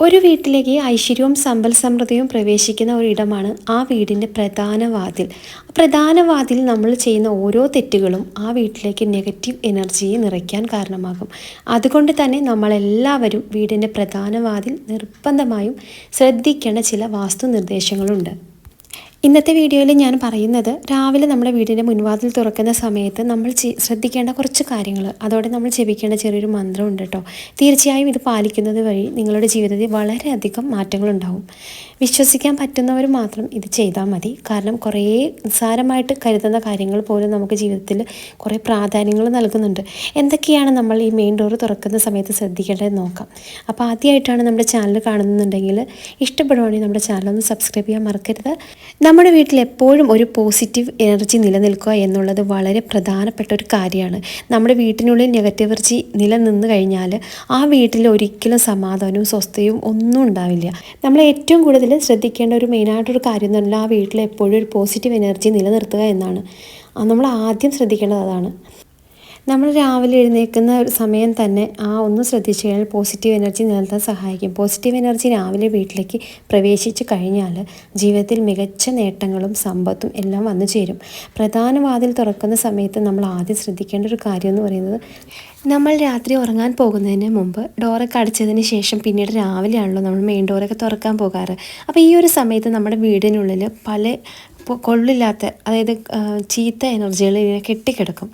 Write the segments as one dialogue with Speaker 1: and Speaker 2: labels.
Speaker 1: ഒരു വീട്ടിലേക്ക് ഐശ്വര്യവും സമ്പൽ സമൃദ്ധിയും പ്രവേശിക്കുന്ന ഒരിടമാണ് ആ വീടിന്റെ പ്രധാന വാതിൽ. പ്രധാന വാതിൽ നമ്മൾ ചെയ്യുന്ന ഓരോ തെറ്റുകളും ആ വീട്ടിലേക്ക് നെഗറ്റീവ് എനർജിയെ നിറയ്ക്കാൻ കാരണമാകും. അതുകൊണ്ട് തന്നെ നമ്മളെല്ലാവരും വീടിന്റെ പ്രധാന വാതിൽ നിർബന്ധമായും ശ്രദ്ധിക്കേണ്ട ചില വാസ്തു നിർദ്ദേശങ്ങളുണ്ട് ഇന്നത്തെ വീഡിയോയിൽ ഞാൻ പറയുന്നത് രാവിലെ നമ്മുടെ വീടിന്റെ മുൻവാതിൽ തുറക്കുന്ന സമയത്ത് നമ്മൾ ശ്രദ്ധിക്കേണ്ട കുറച്ച് കാര്യങ്ങൾ. അതോടെ നമ്മൾ ജപിക്കേണ്ട ചെറിയൊരു മന്ത്രമുണ്ട് കേട്ടോ. തീർച്ചയായും ഇത് പാലിക്കുന്നത് വഴി നിങ്ങളുടെ ജീവിതത്തിൽ വളരെയധികം മാറ്റങ്ങളുണ്ടാവും. വിശ്വസിക്കാൻ പറ്റുന്നവർ മാത്രം ഇത് ചെയ്താൽ മതി. കാരണം കുറേ നിസ്സാരമായിട്ട് കരുതുന്ന കാര്യങ്ങൾ പോലും നമുക്ക് ജീവിതത്തിൽ കുറേ പ്രാധാന്യങ്ങൾ നൽകുന്നുണ്ട്. എന്തൊക്കെയാണ് നമ്മൾ ഈ മെയിൻ ഡോർ തുറക്കുന്ന സമയത്ത് ശ്രദ്ധിക്കേണ്ടതെന്ന് നോക്കാം. അപ്പോൾ ആദ്യമായിട്ടാണ് നമ്മുടെ ചാനൽ കാണുന്നുണ്ടെങ്കിൽ ഇഷ്ടപ്പെടുവാണെങ്കിൽ നമ്മുടെ ചാനൽ ഒന്ന് സബ്സ്ക്രൈബ് ചെയ്യാൻ മറക്കരുത്. നമ്മുടെ വീട്ടിൽ എപ്പോഴും ഒരു പോസിറ്റീവ് എനർജി നിലനിൽക്കുക എന്നുള്ളത് വളരെ പ്രധാനപ്പെട്ട ഒരു കാര്യമാണ്. നമ്മുടെ വീട്ടിനുള്ളിൽ നെഗറ്റീവ് എനർജി നിലനിന്ന് കഴിഞ്ഞാൽ ആ വീട്ടിൽ ഒരിക്കലും സമാധാനവും സ്വസ്ഥയും ഒന്നും ഉണ്ടാവില്ല. നമ്മൾ ഏറ്റവും കൂടുതൽ ശ്രദ്ധിക്കേണ്ട ഒരു മെയിനായിട്ടൊരു കാര്യം എന്ന് പറഞ്ഞാൽ ആ വീട്ടിൽ എപ്പോഴും ഒരു പോസിറ്റീവ് എനർജി നിലനിർത്തുക എന്നാണ്. നമ്മൾ ആദ്യം ശ്രദ്ധിക്കേണ്ടത് അതാണ്. നമ്മൾ രാവിലെ എഴുന്നേൽക്കുന്ന സമയം തന്നെ ആ ഒന്ന് ശ്രദ്ധിച്ചു കഴിഞ്ഞാൽ പോസിറ്റീവ് എനർജി നിലനിർത്താൻ സഹായിക്കും. പോസിറ്റീവ് എനർജി രാവിലെ വീട്ടിലേക്ക് പ്രവേശിച്ച് കഴിഞ്ഞാൽ ജീവിതത്തിൽ മികച്ച നേട്ടങ്ങളും സമ്പത്തും എല്ലാം വന്നു ചേരും. പ്രധാന വാതിൽ തുറക്കുന്ന സമയത്ത് നമ്മൾ ആദ്യം ശ്രദ്ധിക്കേണ്ട ഒരു കാര്യം എന്ന് പറയുന്നത് നമ്മൾ രാത്രി ഉറങ്ങാൻ പോകുന്നതിന് മുമ്പ് ഡോറൊക്കെ അടച്ചതിന് ശേഷം പിന്നീട് രാവിലെയാണല്ലോ നമ്മൾ മെയിൻ ഡോറൊക്കെ തുറക്കാൻ പോകാറ്. അപ്പോൾ ഈ ഒരു സമയത്ത് നമ്മുടെ വീടിനുള്ളിൽ പല കൊള്ളില്ലാത്ത അതായത് ചീത്ത എനർജികൾ ഇങ്ങനെ കെട്ടിക്കിടക്കും.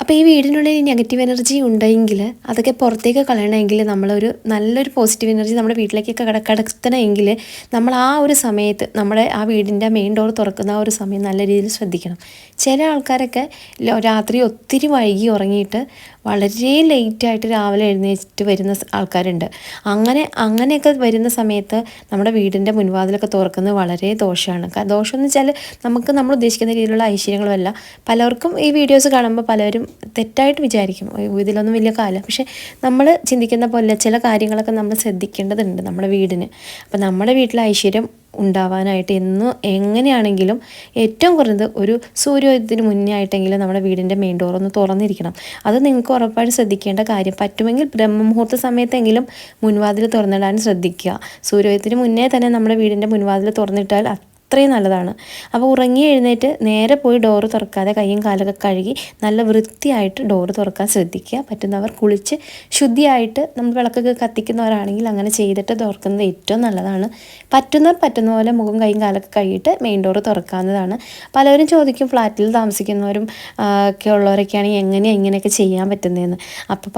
Speaker 1: അപ്പോൾ ഈ വീടിനുള്ളിൽ നെഗറ്റീവ് എനർജി ഉണ്ടെങ്കിൽ അതൊക്കെ പുറത്തേക്ക് കളയണമെങ്കിൽ നമ്മളൊരു നല്ലൊരു പോസിറ്റീവ് എനർജി നമ്മുടെ വീട്ടിലേക്കൊക്കെ കട കടത്തണമെങ്കിൽ നമ്മൾ ആ ഒരു സമയത്ത് നമ്മുടെ ആ വീടിന്റെ മെയിൻ ഡോർ തുറക്കുന്ന ആ ഒരു സമയം നല്ല രീതിയിൽ ശ്രദ്ധിക്കണം. ചില ആൾക്കാരൊക്കെ രാത്രി ഒത്തിരി വൈകി ഉറങ്ങിയിട്ട് വളരെ ലേറ്റായിട്ട് രാവിലെ എഴുന്നേറ്റ് വരുന്ന ആൾക്കാരുണ്ട്. അങ്ങനെ അങ്ങനെയൊക്കെ വരുന്ന സമയത്ത് നമ്മുടെ വീടിന്റെ മുൻവാതിലൊക്കെ തുറക്കുന്നത് വളരെ ദോഷമാണ്. ദോഷം എന്ന് വെച്ചാൽ നമുക്ക് നമ്മൾ ഉദ്ദേശിക്കുന്ന രീതിയിലുള്ള ഐശ്വര്യങ്ങളുമല്ല പലർക്കും ഈ വീഡിയോസ് കാണുമ്പോൾ പലരും തെറ്റായിട്ട് വിചാരിക്കും. ഇതിലൊന്നും വലിയ കാലം. പക്ഷെ നമ്മൾ ചിന്തിക്കുന്ന പോലെ ചില കാര്യങ്ങളൊക്കെ നമ്മൾ ശ്രദ്ധിക്കേണ്ടതുണ്ട് നമ്മുടെ വീടിന്. അപ്പം നമ്മുടെ വീട്ടിൽ ഐശ്വര്യം ഉണ്ടാവാനായിട്ട് എന്നും എങ്ങനെയാണെങ്കിലും ഏറ്റവും കുറഞ്ഞത് ഒരു സൂര്യോദയത്തിന് മുന്നേ ആയിട്ടെങ്കിലും നമ്മുടെ വീടിന്റെ മെയിൻ ഡോർ ഒന്ന് തുറന്നിരിക്കണം. അത് നിങ്ങൾക്ക് ഉറപ്പായിട്ട് ശ്രദ്ധിക്കേണ്ട കാര്യം. പറ്റുമെങ്കിൽ ബ്രഹ്മമുഹൂർത്ത സമയത്തെങ്കിലും മുൻവാതിൽ തുറന്നിടാൻ ശ്രദ്ധിക്കുക. സൂര്യോദയത്തിന് മുന്നേ തന്നെ നമ്മുടെ വീടിന്റെ മുൻവാതിൽ തുറന്നിട്ടാൽ അത്രയും നല്ലതാണ്. അപ്പോൾ ഉറങ്ങി എഴുന്നേറ്റ് നേരെ പോയി ഡോറ് തുറക്കാതെ കൈയും കാലൊക്കെ കഴുകി നല്ല വൃത്തിയായിട്ട് ഡോറ് തുറക്കാൻ ശ്രദ്ധിക്കുക. പറ്റുന്നവർ കുളിച്ച് ശുദ്ധിയായിട്ട് നമ്മൾ വിളക്കൊക്കെ കത്തിക്കുന്നവരാണെങ്കിൽ അങ്ങനെ ചെയ്തിട്ട് തുറക്കുന്നത് ഏറ്റവും നല്ലതാണ്. പറ്റുന്നവർ പറ്റുന്ന പോലെ മുഖം കൈയും കാലൊക്കെ കഴുകിയിട്ട് മെയിൻ ഡോറ് തുറക്കാവുന്നതാണ്. പലരും ചോദിക്കും ഫ്ലാറ്റിൽ താമസിക്കുന്നവരും ഒക്കെ ഉള്ളവരൊക്കെയാണെങ്കിൽ എങ്ങനെയാണ് ഇങ്ങനെയൊക്കെ ചെയ്യാൻ പറ്റുന്നതെന്ന്. അപ്പോൾ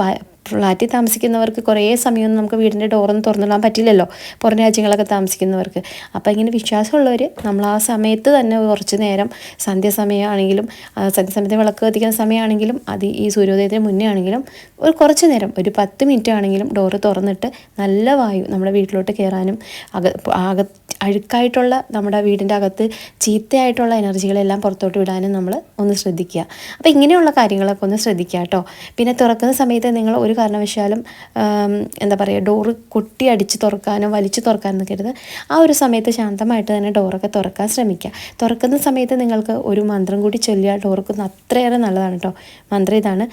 Speaker 1: ഫ്ലാറ്റിൽ താമസിക്കുന്നവർക്ക് കുറേ സമയമൊന്നും നമുക്ക് വീടിന്റെ ഡോറൊന്നും തുറന്നിടാൻ പറ്റില്ലല്ലോ. പുറം രാജ്യങ്ങളൊക്കെ താമസിക്കുന്നവർക്ക്. അപ്പോൾ ഇങ്ങനെ വിശ്വാസമുള്ളവർ നമ്മൾ ആ സമയത്ത് തന്നെ കുറച്ച് നേരം സന്ധ്യാസമയമാണെങ്കിലും സന്ധ്യാസമയത്ത് വിളക്ക് കത്തിക്കുന്ന സമയമാണെങ്കിലും അത് ഈ സൂര്യോദയത്തിന് മുന്നേ ആണെങ്കിലും ഒരു കുറച്ച് നേരം ഒരു പത്ത് മിനിറ്റ് ആണെങ്കിലും ഡോറ് തുറന്നിട്ട് നല്ല വായു നമ്മുടെ വീട്ടിലോട്ട് കയറാനും അക അക അഴുക്കായിട്ടുള്ള നമ്മുടെ വീടിന്റെ അകത്ത് ചീത്തയായിട്ടുള്ള എനർജികളെല്ലാം പുറത്തോട്ട് വിടാനും നമ്മൾ ഒന്ന് ശ്രദ്ധിക്കുക. അപ്പോൾ ഇങ്ങനെയുള്ള കാര്യങ്ങളൊക്കെ ഒന്ന് ശ്രദ്ധിക്കുക കേട്ടോ. പിന്നെ തുറക്കുന്ന സമയത്ത് നിങ്ങൾ ഒരു കാരണവശാലും എന്താ പറയുക ഡോറ് കൊട്ടി അടിച്ച് തുറക്കാനോ വലിച്ചു തുറക്കാനോ നിൽക്കരുത്. ആ ഒരു സമയത്ത് ശാന്തമായിട്ട് തന്നെ ഡോറൊക്കെ തുറക്കാൻ ശ്രമിക്കുക. തുറക്കുന്ന സമയത്ത് നിങ്ങൾക്ക് ഒരു മന്ത്രം കൂടി ചൊല്ലിയാൽ ഡോർക്കുന്ന അത്രയേറെ നല്ലതാണ് കേട്ടോ മന്ത്രം ഇതാണ്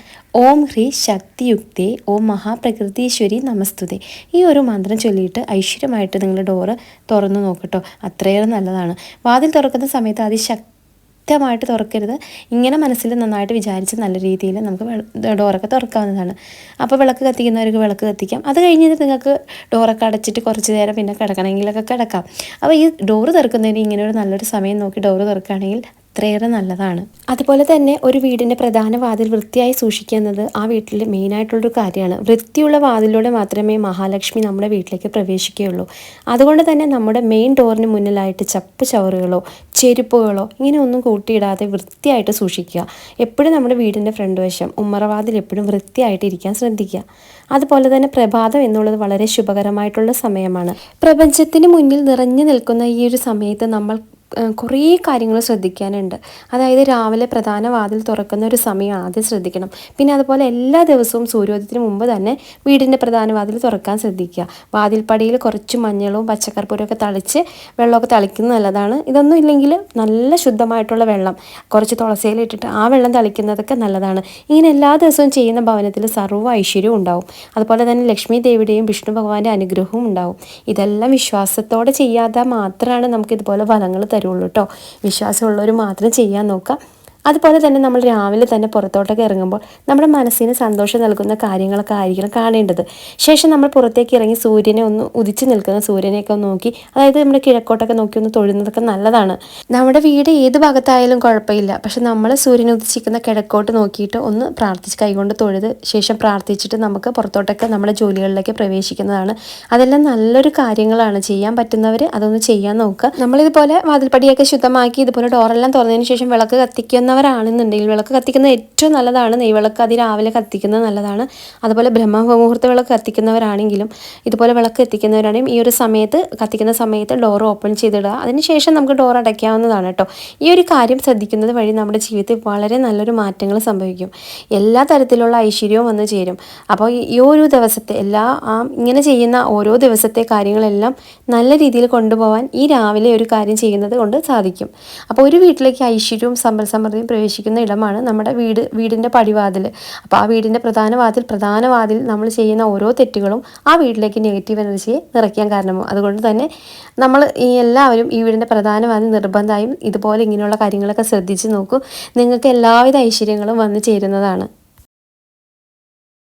Speaker 1: ഓം ഹ്രീ ശക്തിയുക്തേ ഓം മഹാപ്രകൃതീശ്വരി നമസ്തുതേ. ഈ ഒരു മന്ത്രം ചൊല്ലിയിട്ട് ഐശ്വര്യമായിട്ട് നിങ്ങൾ ഡോറ് തുറന്നു നോക്കട്ടോ അത്രയേറെ നല്ലതാണ്. വാതിൽ തുറക്കുന്ന സമയത്ത് അതിശക്തമായിട്ട് തുറക്കരുത്. ഇങ്ങനെ മനസ്സിൽ നന്നായിട്ട് വിചാരിച്ച് നല്ല രീതിയിൽ നമുക്ക് ഡോറൊക്കെ തുറക്കാവുന്നതാണ്. അപ്പോൾ വിളക്ക് കത്തിക്കുന്നവർക്ക് വിളക്ക് കത്തിക്കാം. അത് കഴിഞ്ഞിട്ട് നിങ്ങൾക്ക് ഡോറൊക്കെ അടച്ചിട്ട് കുറച്ച് നേരം പിന്നെ കിടക്കണമെങ്കിലൊക്കെ കിടക്കാം. അപ്പോൾ ഈ ഡോറ് തുറക്കുന്നതിന് ഇങ്ങനെ ഒരു നല്ലൊരു സമയം നോക്കി ഡോറ് തുറക്കുകയാണെങ്കിൽ അത്രയേറെ നല്ലതാണ്. അതുപോലെ തന്നെ ഒരു വീടിന്റെ പ്രധാന വാതിൽ വൃത്തിയായി സൂക്ഷിക്കുക എന്നത് ആ വീട്ടിൽ മെയിനായിട്ടുള്ളൊരു കാര്യമാണ്. വൃത്തിയുള്ള വാതിലൂടെ മാത്രമേ മഹാലക്ഷ്മി നമ്മുടെ വീട്ടിലേക്ക് പ്രവേശിക്കുകയുള്ളൂ. അതുകൊണ്ട് തന്നെ നമ്മുടെ മെയിൻ ഡോറിന് മുന്നിലായിട്ട് ചപ്പ് ചവറുകളോ ചെരുപ്പുകളോ ഇങ്ങനെ ഒന്നും കൂട്ടിയിടാതെ വൃത്തിയായിട്ട് സൂക്ഷിക്കുക. എപ്പോഴും നമ്മുടെ വീടിന്റെ ഫ്രണ്ട് വശം ഉമ്മറവാതിൽ എപ്പോഴും വൃത്തിയായിട്ട് ഇരിക്കാൻ ശ്രദ്ധിക്കുക. അതുപോലെ തന്നെ പ്രഭാതം എന്നുള്ളത് വളരെ ശുഭകരമായിട്ടുള്ള സമയമാണ്. പ്രപഞ്ചത്തിന് മുന്നിൽ നിറഞ്ഞു നിൽക്കുന്ന ഈ ഒരു സമയത്ത് നമ്മൾ കുറേ കാര്യങ്ങൾ ശ്രദ്ധിക്കാനുണ്ട്. അതായത് രാവിലെ പ്രധാന വാതിൽ തുറക്കുന്ന ഒരു സമയം ആദ്യം ശ്രദ്ധിക്കണം. പിന്നെ അതുപോലെ എല്ലാ ദിവസവും സൂര്യോദയത്തിന് മുമ്പ് തന്നെ വീടിന്റെ പ്രധാന വാതിൽ തുറക്കാൻ ശ്രദ്ധിക്കുക. വാതിൽപ്പടിയിൽ കുറച്ച് മഞ്ഞളും പച്ചക്കർപ്പൂരമൊക്കെ തളിച്ച് വെള്ളമൊക്കെ തളിക്കുന്നത് നല്ലതാണ്. ഇതൊന്നും ഇല്ലെങ്കിൽ നല്ല ശുദ്ധമായിട്ടുള്ള വെള്ളം കുറച്ച് തുളസിയിലിട്ടിട്ട് ആ വെള്ളം തളിക്കുന്നതൊക്കെ നല്ലതാണ്. ഇങ്ങനെ എല്ലാ ദിവസവും ചെയ്യുന്ന ഭവനത്തിൽ സർവ ഐശ്വര്യവും ഉണ്ടാവും. അതുപോലെ തന്നെ ലക്ഷ്മി ദേവിയുടെയും വിഷ്ണു ഭഗവാന്റെ അനുഗ്രഹവും ഉണ്ടാവും. ഇതെല്ലാം വിശ്വാസത്തോടെ ചെയ്യാതെ മാത്രമാണ് നമുക്ക് ഇതുപോലെ ഫലങ്ങൾ തരുള്ളൂ കേട്ടോ വിശ്വാസമുള്ളവർ മാത്രം ചെയ്യാൻ നോക്കുക അതുപോലെ തന്നെ നമ്മൾ രാവിലെ തന്നെ പുറത്തോട്ടൊക്കെ ഇറങ്ങുമ്പോൾ നമ്മുടെ മനസ്സിന് സന്തോഷം നൽകുന്ന കാര്യങ്ങളൊക്കെ ആയിരിക്കണം കാണേണ്ടത്. ശേഷം നമ്മൾ പുറത്തേക്ക് ഇറങ്ങി സൂര്യനെ ഒന്ന് ഉദിച്ചു നിൽക്കുന്ന സൂര്യനെയൊക്കെ നോക്കി അതായത് നമ്മുടെ കിഴക്കോട്ടൊക്കെ നോക്കി ഒന്ന് തൊഴുന്നതൊക്കെ നല്ലതാണ്. നമ്മുടെ വീട് ഏത് ഭാഗത്തായാലും കുഴപ്പമില്ല. പക്ഷെ നമ്മൾ സൂര്യനെ ഉദിച്ചിരിക്കുന്ന കിഴക്കോട്ട് നോക്കിയിട്ട് ഒന്ന് പ്രാർത്ഥിച്ച് കൈകൊണ്ട് തൊഴുത് ശേഷം പ്രാർത്ഥിച്ചിട്ട് നമുക്ക് പുറത്തോട്ടൊക്കെ നമ്മുടെ ജോലികളിലേക്ക് പ്രവേശിക്കുന്നതാണ്. അതെല്ലാം നല്ലൊരു കാര്യങ്ങളാണ്. ചെയ്യാൻ പറ്റുന്നവർ അതൊന്ന് ചെയ്യാൻ നോക്കുക. നമ്മളിതുപോലെ വാതിൽപ്പടിയൊക്കെ ശുദ്ധമാക്കി ഇതുപോലെ ഡോറെല്ലാം തുറന്നതിന് ശേഷം വിളക്ക് കത്തിക്കുന്നവരാണെന്നുണ്ടെങ്കിൽ വിളക്ക് കത്തിക്കുന്നത് ഏറ്റവും നല്ലതാണ്. നെയ്വിളക്ക് അതിരാവിലെ കത്തിക്കുന്നത് നല്ലതാണ്. അതുപോലെ ബ്രഹ്മമുഹൂർത്ത വിളക്ക് കത്തിക്കുന്നവരാണെങ്കിലും ഇതുപോലെ വിളക്ക് കത്തിക്കുന്നവരാണെങ്കിലും ഈ ഒരു സമയത്ത് കത്തിക്കുന്ന സമയത്ത് ഡോർ ഓപ്പൺ ചെയ്തിടുക. അതിനുശേഷം നമുക്ക് ഡോർ അടയ്ക്കാവുന്നതാണ് കേട്ടോ ഈ ഒരു കാര്യം ശ്രദ്ധിക്കുന്നത് വഴി നമ്മുടെ ജീവിതത്തിൽ വളരെ നല്ലൊരു മാറ്റങ്ങൾ സംഭവിക്കും. എല്ലാ തരത്തിലുള്ള ഐശ്വര്യവും വന്നു ചേരും. അപ്പോൾ ഈ ഒരു ദിവസത്തെ എല്ലാ ആ ഇങ്ങനെ ചെയ്യുന്ന ഓരോ ദിവസത്തെ കാര്യങ്ങളെല്ലാം നല്ല രീതിയിൽ കൊണ്ടുപോകാൻ ഈ രാവിലെ ഒരു കാര്യം ചെയ്യുന്നത് കൊണ്ട് സാധിക്കും. അപ്പോൾ ഒരു വീട്ടിലേക്ക് ഐശ്വര്യവും സമ്പൽ സമൃദ്ധിയും പ്രവേശിക്കുന്ന ഇടമാണ് നമ്മുടെ വീട് വീടിന്റെ പടിവാതിൽ. അപ്പോൾ ആ വീടിന്റെ പ്രധാന വാതിൽ പ്രധാന വാതിൽ നമ്മൾ ചെയ്യുന്ന ഓരോ തെറ്റുകളും ആ വീട്ടിലേക്ക് നെഗറ്റീവ് എനർജിയെ നിറയ്ക്കാൻ കാരണമാകും അതുകൊണ്ട് തന്നെ നമ്മൾ ഈ എല്ലാവരും ഈ വീടിന്റെ പ്രധാന വാതിൽ നിർബന്ധമായും ഇതുപോലെ ഇങ്ങനെയുള്ള കാര്യങ്ങളൊക്കെ ശ്രദ്ധിച്ച് നോക്കൂ. നിങ്ങൾക്ക് എല്ലാവിധ ഐശ്വര്യങ്ങളും വന്നു ചേരുന്നതാണ്.